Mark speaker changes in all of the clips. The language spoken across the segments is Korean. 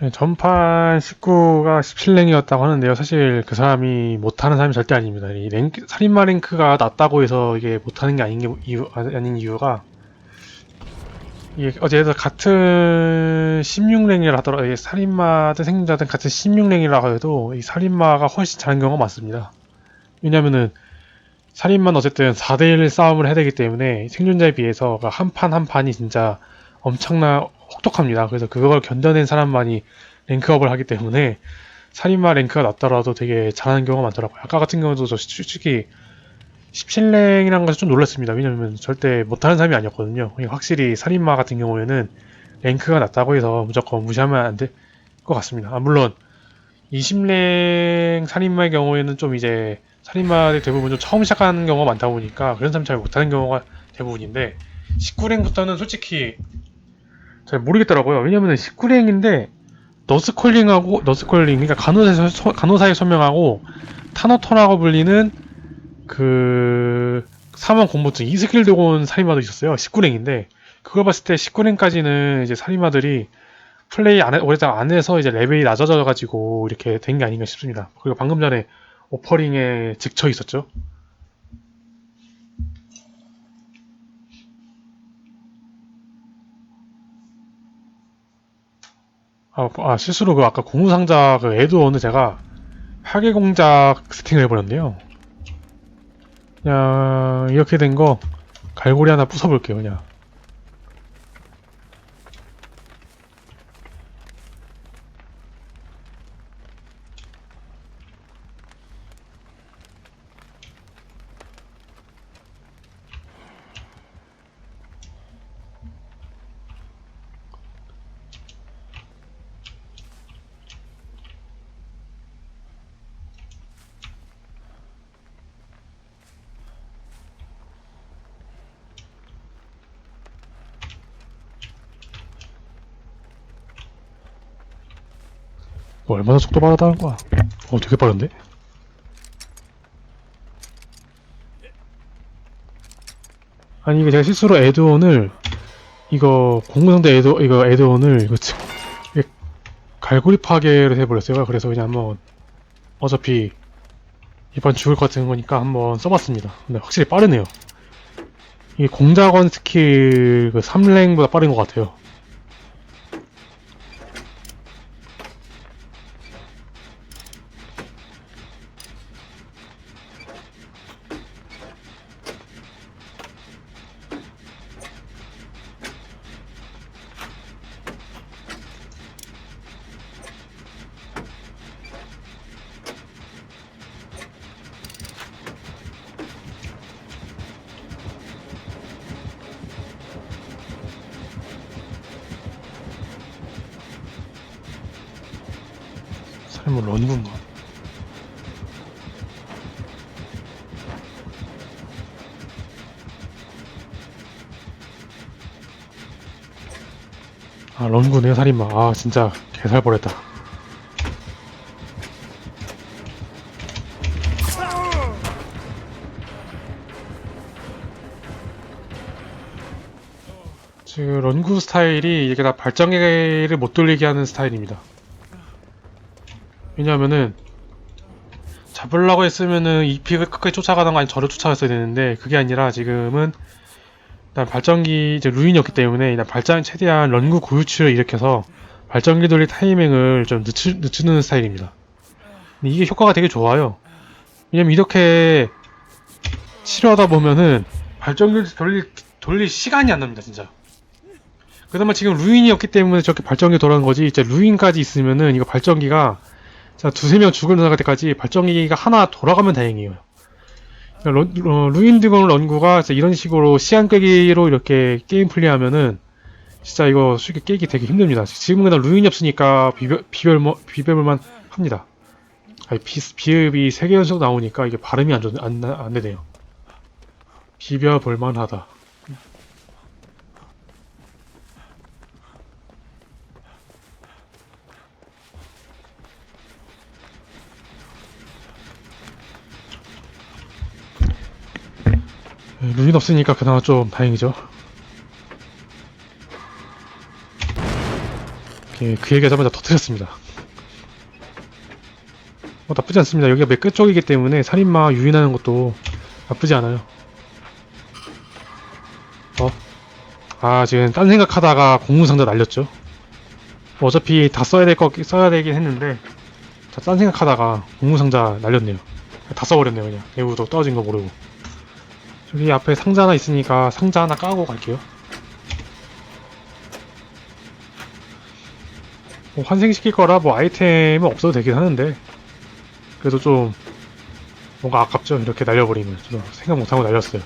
Speaker 1: 네, 전판 19가 17랭이었다고 하는데요. 사실 그 사람이 못하는 사람이 절대 아닙니다. 이 랭크, 살인마 랭크가 낮다고 해서 이게 못하는 게 아닌, 게 이유, 아닌 이유가 이게 어제도 같은 16랭이라 하더라도 이게 살인마든 생존자든 같은 16랭이라 해도 이 살인마가 훨씬 잘하는 경우가 많습니다. 왜냐면은 살인마는 어쨌든 4대1 싸움을 해야 되기 때문에 생존자에 비해서 한 판 한 판이 진짜 엄청나 혹독합니다. 그래서 그걸 견뎌낸 사람만이 랭크업을 하기 때문에 살인마 랭크가 낮더라도 되게 잘하는 경우가 많더라고요. 아까 같은 경우도 저 솔직히 17랭이라는 것에 좀 놀랐습니다. 왜냐면 절대 못하는 사람이 아니었거든요. 그러니까 확실히 살인마 같은 경우에는 랭크가 낮다고 해서 무조건 무시하면 안 될 것 같습니다. 아, 물론 20랭 살인마의 경우에는 좀 이제 살인마들 대부분 좀 처음 시작하는 경우가 많다 보니까 그런 사람 잘 못하는 경우가 대부분인데 19랭부터는 솔직히 잘 모르겠더라고요. 왜냐면 19랭인데 너스콜링하고 너스콜링 그러니까 간호사의, 소- 간호사의 소명하고 타노토라고 불리는 그 사망 공포증 이 스킬 들고 온 살인마도 있었어요. 19랭인데 그걸 봤을 때 19랭까지는 이제 살인마들이 플레이 안 해, 오래다 안 해서 이제 레벨이 낮아져 가지고 이렇게 된 게 아닌가 싶습니다. 그리고 방금 전에 오퍼링에 직쳐 있었죠. 아, 아, 실수로 그 아까 공유상자 그 에드원을 제가 파괴 공작 세팅을 해버렸네요. 그냥 이렇게 된 거 갈고리 하나 부숴볼게요 그냥. 뭐 얼마나 속도 빠르다는 거야? 어, 되게 빠른데? 아니 이거 제가 실수로 에드온을 이거 공무상대 에드 이거 에드온을 이거 지- 이게 갈고리 파괴를 해버렸어요. 그래서 그냥 한번 어차피 이번 죽을 것 같은 거니까 한번 써봤습니다. 근데 확실히 빠르네요. 이게 공작원 스킬 그 3랭보다 빠른 것 같아요. 설마 런군가? 아 런군의 살인마. 아 진짜 개살 뻔했다. 지금 런구 스타일이 이게 다 발전기를 못 돌리게 하는 스타일입니다 왜냐하면은 잡으려고 했으면은 이 픽을 끝까지 쫓아가던 거 아니 저를 쫓아갔어야 되는데 그게 아니라 지금은 일단 발전기 이제 루인이었기 때문에 일단 발전 최대한 런구 고유치를 일으켜서 발전기 돌릴 타이밍을 좀 늦추, 늦추는 스타일입니다. 근데 이게 효과가 되게 좋아요. 왜냐면 이렇게 치료하다 보면은 발전기 돌릴 돌릴 시간이 안 납니다 진짜. 그나마 지금 루인이었기 때문에 저렇게 발전기 돌아간 거지. 이제 루인까지 있으면은 이거 발전기가 자, 두세 명 죽을 나갈 때까지 발전기가 하나 돌아가면 다행이에요. 런, 어, 루인 드건 런구가 이런 식으로 시간 끄기로 이렇게 게임 플레이하면은 진짜 이거 쉽게 깨기 되게 힘듭니다. 지금은 그냥 루인이 없으니까 비별, 비별, 비별만 합니다. 아니, 비, 비읍이 세개 연속 나오니까 이게 발음이 안, 좋, 안, 나- 안 되네요. 비벼볼만 하다. 루인 없으니까 그나마 좀 다행이죠. 예, 그 얘기하자마자 터뜨렸습니다. 어, 나쁘지 않습니다. 여기가 맨 끝쪽이기 때문에 살인마 유인하는 것도 나쁘지 않아요. 어? 아, 지금 딴 생각하다가 공무상자 날렸죠. 뭐 어차피 다 써야 될 거 써야 되긴 했는데, 자, 딴 생각하다가 공무상자 날렸네요. 다 써버렸네요, 그냥. 내부도 떨어진 거 모르고. 저기 앞에 상자 하나 있으니까 상자 하나 까고 갈게요. 뭐 환생시킬 거라 뭐 아이템은 없어도 되긴 하는데 그래도 좀 뭔가 아깝죠. 이렇게 날려버리면 좀 생각 못하고 날렸어요.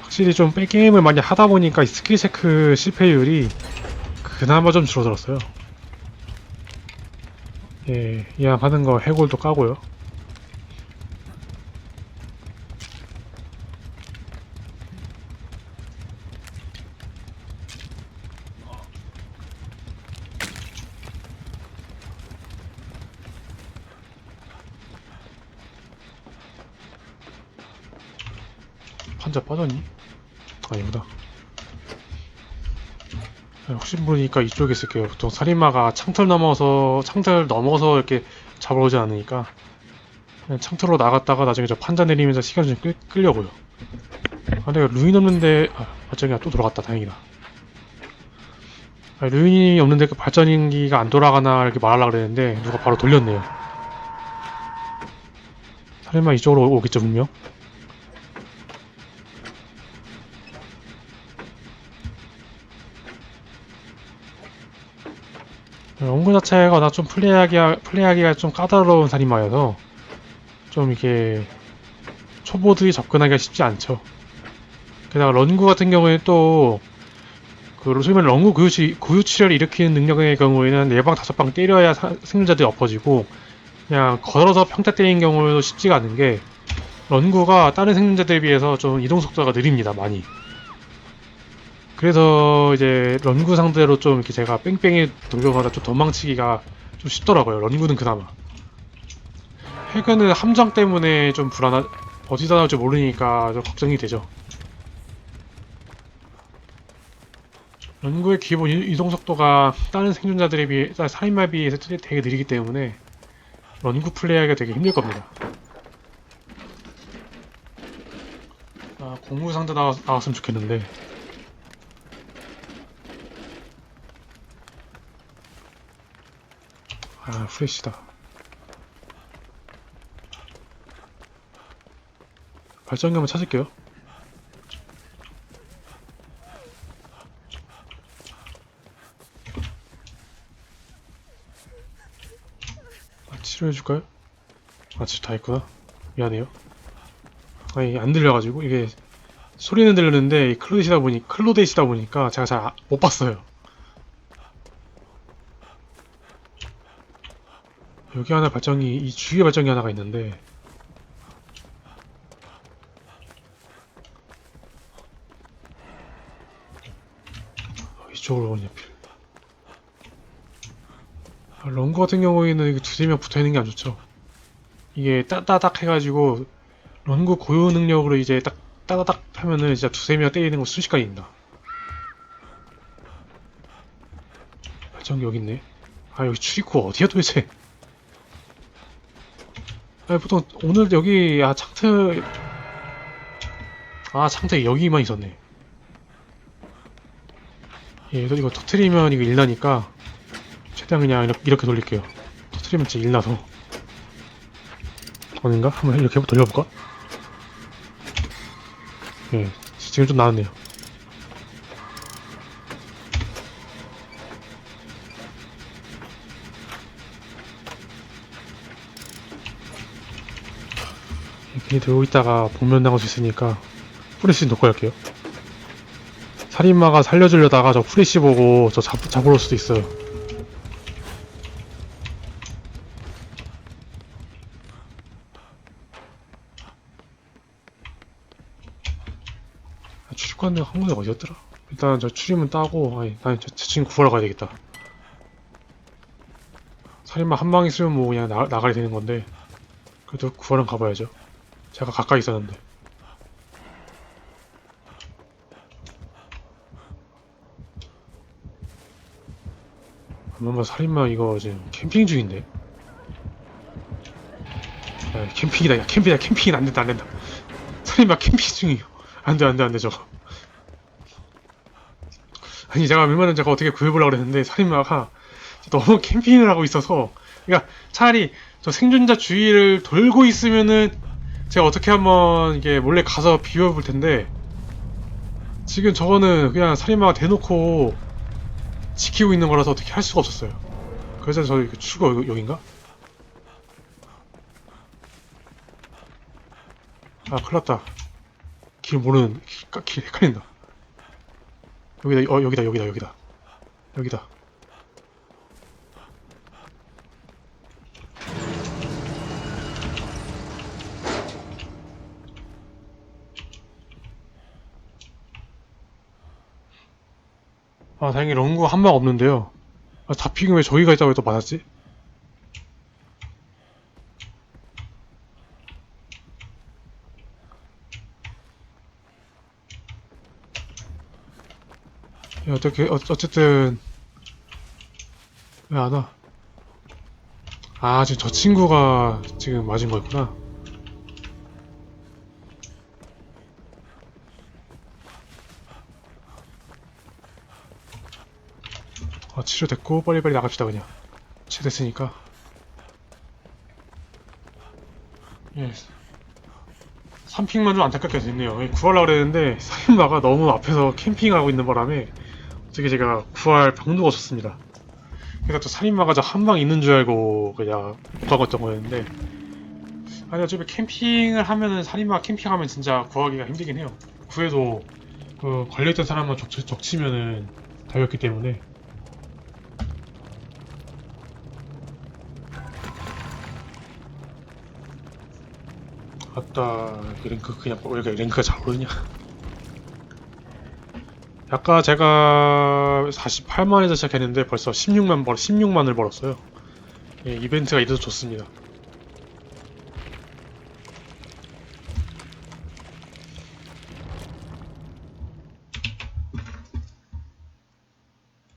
Speaker 1: 확실히 좀 게임을 많이 하다 보니까 이 스킬 체크 실패율이 그나마 좀 줄어들었어요 예 이왕 하는 거 해골도 까고요 판자 빠졌니? 아니구나. 아, 혹시 모르니까 이쪽에 있을게요. 보통 살인마가 창틀 넘어서 창틀 넘어서 이렇게 잡으러 오지 않으니까 그냥 창틀로 나갔다가 나중에 저 판자 내리면서 시간 좀 끌, 끌려고요. 아, 내가 루인 없는데 아, 발전기가 또 돌아갔다. 다행이다. 아, 루인이 없는데 그 발전기가 안 돌아가나 이렇게 말하려고 그랬는데 누가 바로 돌렸네요. 살인마 이쪽으로 오겠죠 분명. 원고 자체가 나 좀 플레이하기가, 플레이하기가 좀 까다로운 살인마여서 좀 이렇게 초보들이 접근하기가 쉽지 않죠. 게다가 런구 같은 경우에 또 그, 소위 말해 런구 고유치, 고유치료를 일으키는 능력의 경우에는 네방 다섯 방 때려야 사- 생존자들이 엎어지고 그냥 걸어서 평타 때리는 경우에도 쉽지가 않은 게 런구가 다른 생존자들에 비해서 좀 이동 속도가 느립니다, 많이. 그래서 이제 런구 상대로 좀 이렇게 제가 뺑뺑이 돌려가다 좀 도망치기가 좀 쉽더라고요. 런구는 그나마. 해그는 함정 때문에 좀 불안하, 어디다 나올지 모르니까 좀 걱정이 되죠. 런구의 기본 이- 이동 속도가 다른 생존자들에 비해, 아, 살인마에 비해서 되게 느리기 때문에 런구 플레이하기가 되게 힘들 겁니다. 아, 공무 상대 나왔, 나왔으면 좋겠는데. 아, 프레시다. 발전기 한번 찾을게요. 아, 치료해줄까요? 아, 지금 다 있구나. 미안해요. 아니, 안 들려가지고, 이게, 소리는 들렸는데, 이 클로데시다 보니, 클로데시다 보니까 제가 잘 못 봤어요. 여기 하나 발전기 이 주위에 발전기 하나가 있는데. 어, 이쪽으로 오냐 필. 아, 런거 같은 경우에는 두세 명 붙어 있는 게 안 좋죠. 이게 따다닥 해가지고 런구 고유 능력으로 이제 딱 따다닥 하면은 진짜 두세 명 때리는 거 순식간에 있다. 발전기 여기 있네. 아 여기 출입구 어디야 도대체 보통 오늘 여기 아 창틀 아 창틀 여기만 있었네 예 이거 이거 터트리면 이거 일나니까 최대한 그냥 이렇게, 이렇게 돌릴게요 터트리면 진짜 일나서 아닌가? 한번 이렇게 돌려볼까? 예 지금 좀 나았네요 괜히 들고 있다가 복면 나갈 수 있으니까 프레시 놓고 갈게요. 살인마가 살려주려다가 저 프레시 보고 저 잡, 잡으러 올 수도 있어요. 아, 출입관은 한 군데 어디였더라? 일단 저 출입문 따고 아니 난 저, 제 친구 구하러 가야 되겠다. 살인마 한 방 있으면 뭐 그냥 나, 나가야 되는 건데 그래도 구하러 가봐야죠. 제가 가까이 있었는데. 얼마 살인마 이거 지금 캠핑 중인데? 야, 캠핑이다. 야 캠핑이다 캠핑이 안된다 안된다. 살인마 캠핑 중이에요. 안돼 안돼 안돼 저거. 아니 제가 얼마나 제가 어떻게 구해보려고 그랬는데 살인마가 너무 캠핑을 하고 있어서. 그러니까 차라리 저 생존자 주위를 돌고 있으면은 제가 어떻게 한번 이게 몰래 가서 비워볼 텐데, 지금 저거는 그냥 살인마가 대놓고 지키고 있는 거라서 어떻게 할 수가 없었어요. 그래서 저 이거 출구 여- 여긴가? 아, 큰일 났다. 길 모르는, 길, 길 헷갈린다. 여기다, 어, 여기다, 여기다, 여기다. 여기다. 아, 다행히 런구 한 방 없는데요. 아, 잡히긴 왜 저기가 있다고 또 맞았지? 야, 어떻게, 어, 어쨌든, 왜 안 와? 아, 지금 저 친구가 지금 맞은 거였구나. 치료됐고, 빨리빨리 나갑시다, 그냥. 치료됐으니까. 예. 3픽만 좀 안타깝게 됐네요. 예, 구하려고 그랬는데, 사인마가 너무 앞에서 캠핑하고 있는 바람에, 어떻게 제가 구할 방도가 없었습니다. 그래서 또 살인마가 저 한방 있는 줄 알고 그냥 못하겠던 거였는데 아니 어차피 캠핑을 하면은 살인마 캠핑하면 진짜 구하기가 힘들긴 해요. 구해도 그 걸려있던 사람만 적, 적치면은 다였기 때문에 아따 이 랭크 그냥 왜 이렇게 랭크가 잘 오르냐 아까 제가 48만에서 시작했는데 벌써 16만 벌 16만을 벌었어요. 예, 이벤트가 이래서 좋습니다.